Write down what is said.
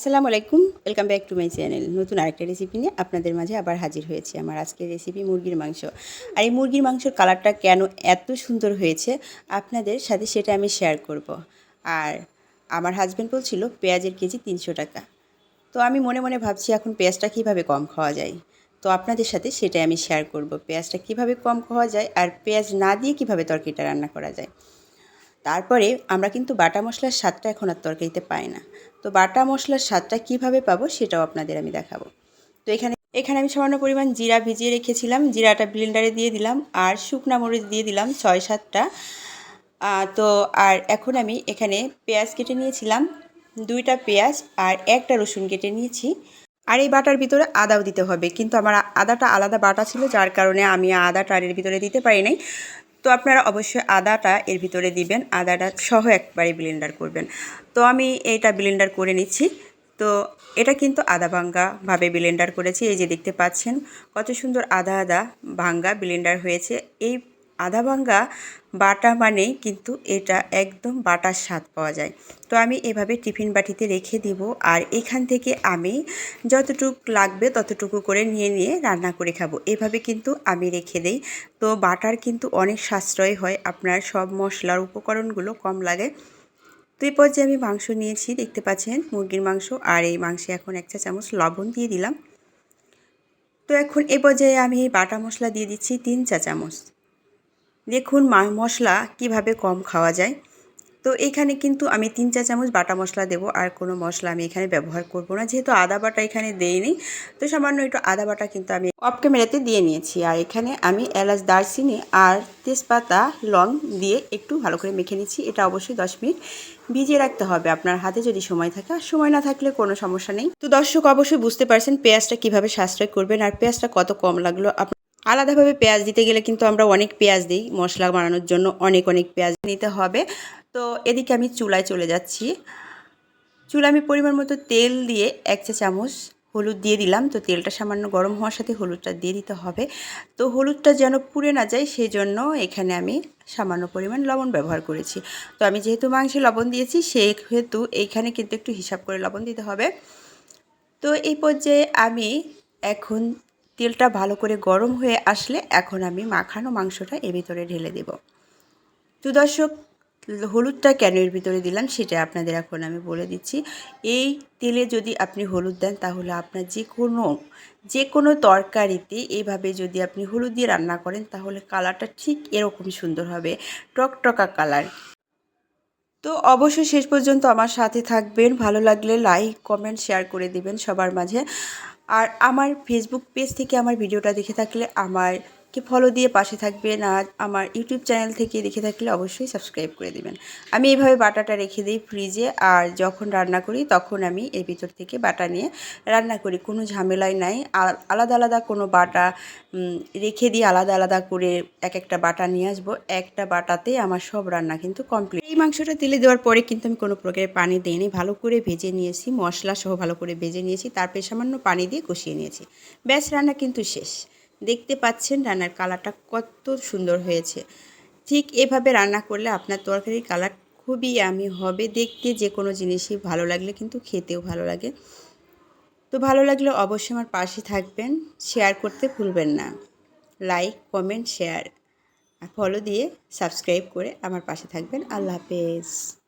আসসালামু আলাইকুম, welcome back to my channel. নতুন আরেকটা রেসিপি নিয়ে আপনাদের মাঝে আবার হাজির হয়েছি আমার আজকের রেসিপি মুরগির মাংস। আর এই মুরগির মাংসর কালারটা কেন এত সুন্দর হয়েছে, আপনাদের সাথে সেটা আমি শেয়ার করব। আর আমার হাজব্যান্ড বলছিল, পেঁয়াজের কেজি তিনশো টাকা। তো আমি মনে মনে ভাবছি, এখন পেঁয়াজটা কীভাবে কম খাওয়া যায়? তো আপনাদের সাথে সেটাই আমি শেয়ার করব, পেঁয়াজটা কীভাবে কম খাওয়া যায় আর পেঁয়াজ না দিয়ে কীভাবে তরকারিটা রান্না করা যায়। তারপরে আমরা কিন্তু বাটা মশলার স্বাদটা এখন আর তরকারিতে পাই না। তো বাটা মশলার স্বাদটা কীভাবে পাবো সেটাও আপনাদের আমি দেখাবো। তো এখানে এখানে আমি সামান্য পরিমাণ জিরা ভিজিয়ে রেখেছিলাম, জিরাটা ব্লেন্ডারে দিয়ে দিলাম, আর শুকনা মরিচ দিয়ে দিলাম ছয় সাতটা। তো আর এখন আমি এখানে পেঁয়াজ কেটে নিয়েছিলাম, দুইটা পেঁয়াজ আর একটা রসুন কেটে নিয়েছি। আর এই বাটার ভিতরে আদাও দিতে হবে, কিন্তু আমার আদাটা আলাদা বাটা ছিল, যার কারণে আমি আদাটা এর ভিতরে দিতে পারি নাই। তো আপনারা অবশ্যই আদাটা এর ভিতরে দিবেন, আদাটা সহ একবারে ব্লেন্ডার করবেন। তো আমি এটা ব্লেন্ডার করে নিচ্ছি। তো এটা কিন্তু আদা ভাঙ্গাভাবে ব্লেন্ডার করেছি, এই যে দেখতে পাচ্ছেন, কত সুন্দর আদা আদা ভাঙ্গা ব্লেন্ডার হয়েছে। এই আদা ভাঙ্গা বাটা মানেই কিন্তু এটা একদম বাটার স্বাদ পাওয়া যায়। তো আমি এভাবে টিফিন বাটিতে রেখে দিব আর এখান থেকে আমি যতটুক লাগবে ততটুকু করে নিয়ে নিয়ে রান্না করে খাব। এভাবে কিন্তু আমি রেখে দেই। তো বাটার কিন্তু অনেক সাশ্রয় হয়, আপনার সব মশলার উপকরণগুলো কম লাগে। তো এই পর্যায়ে আমি মাংস নিয়েছি, দেখতে পাচ্ছেন মুরগির মাংস আর এই মাংসে এখন এক চা চামচ লবণ দিয়ে দিলাম। তো এখন এ পর্যায়ে আমি বাটা মশলা দিয়ে দিচ্ছি তিন চা চামচ। দেখুন মশলা কীভাবে কম খাওয়া যায়। তো এখানে কিন্তু আমি তিন চা চামচ বাটা মশলা দেবো, আর কোনো মশলা আমি এখানে ব্যবহার করব না। যেহেতু আদা বাটা এখানে দেইনি, তো সামান্য একটু আদা বাটা কিন্তু আমি অফ ক্যামেরাতে দিয়ে নিয়েছি। আর এখানে আমি এলাচ, দারচিনি আর তেজপাতা, লং দিয়ে একটু ভালো করে মেখে নিচ্ছি। এটা অবশ্যই দশ মিনিট ভিজিয়ে রাখতে হবে। আপনার হাতে যদি সময় থাকে, আর সময় না থাকলে কোনো সমস্যা নেই। তো দর্শক অবশ্যই বুঝতে পারছেন পেঁয়াজটা কীভাবে সাশ্রয় করবেন, আর পেঁয়াজটা কত কম লাগল। আপনার আলাদাভাবে পেঁয়াজ দিতে গেলে কিন্তু আমরা অনেক পেঁয়াজ দিই, মশলা বানানোর জন্য অনেক অনেক পেঁয়াজ নিতে হবে। তো এদিকে আমি চুলায় চলে যাচ্ছি। চুলা আমি পরিমাণ মতো তেল দিয়ে এক চা চামচ হলুদ দিয়ে দিলাম। তো তেলটা সামান্য গরম হওয়ার সাথে হলুদটা দিয়ে দিতে হবে। তো হলুদটা যেন পুড়ে না যায় সেই জন্য এখানে আমি সামান্য পরিমাণ লবণ ব্যবহার করেছি। তো আমি যেহেতু মাংসে লবণ দিয়েছি, সেহেতু এইখানে কিন্তু একটু হিসাব করে লবণ দিতে হবে। তো এই পর্যায়ে আমি এখন তেলটা ভালো করে গরম হয়ে আসলে এখন আমি মাখানো মাংসটা এর ভিতরে ঢেলে দেব। তো দর্শক, হলুদটা কেন এর ভিতরে দিলাম সেটা আপনাদের এখন আমি বলে দিচ্ছি। এই তেলে যদি আপনি হলুদ দেন তাহলে আপনার যে কোনো যে কোনো তরকারিতে এইভাবে যদি আপনি হলুদ দিয়ে রান্না করেন তাহলে কালারটা ঠিক এরকম সুন্দর হবে, টকটকা কালার। তো অবশ্যই শেষ পর্যন্ত আমার সাথে থাকবেন। ভালো লাগলে লাইক, কমেন্ট, শেয়ার করে দিবেন সবার মাঝে। আর আমার ফেসবুক পেজ থেকে আমার ভিডিওটা দেখে থাকলে আমার আমারকে ফলো দিয়ে পাশে থাকবেন আর আমার ইউটিউব চ্যানেল থেকে দেখে থাকলে অবশ্যই সাবস্ক্রাইব করে দিবেন। আমি এইভাবে বাটাটা রেখে দিই ফ্রিজে আর যখন রান্না করি তখন আমি এর ভিতর থেকে বাটা নিয়ে রান্না করি। কোনো ঝামেলাই নাই। আর আলাদা আলাদা কোনো বাটা রেখে দিয়ে আলাদা আলাদা করে এক একটা বাটা নিয়ে আসব। একটা বাটাতে আমার সব রান্না কিন্তু কমপ্লিট মাংসটা তেলে দেওয়ার পরে কিন্তু আমি কোনো প্রকারের পানি দিইনি। ভালো করে ভেজে নিয়েছি, মশলা সহ ভালো করে ভেজে নিয়েছি, তারপরে সামান্য পানি দিয়ে কষিয়ে নিয়েছি। ব্যাস, রান্না কিন্তু শেষ। দেখতে পাচ্ছেন রান্নার কালারটা কত সুন্দর হয়েছে। ঠিক এভাবে রান্না করলে আপনার তরকারির কালার খুবই আমি হবে। দেখতে যে কোনো জিনিসই ভালো লাগলে কিন্তু খেতেও ভালো লাগে। তো ভালো লাগলে অবশ্যই আমার পাশে থাকবেন, শেয়ার করতে ভুলবেন না। Like, comment, share. ফলো দিয়ে সাবস্ক্রাইব করে আমার পাশে থাকবেন। আল্লাহ হাফেজ।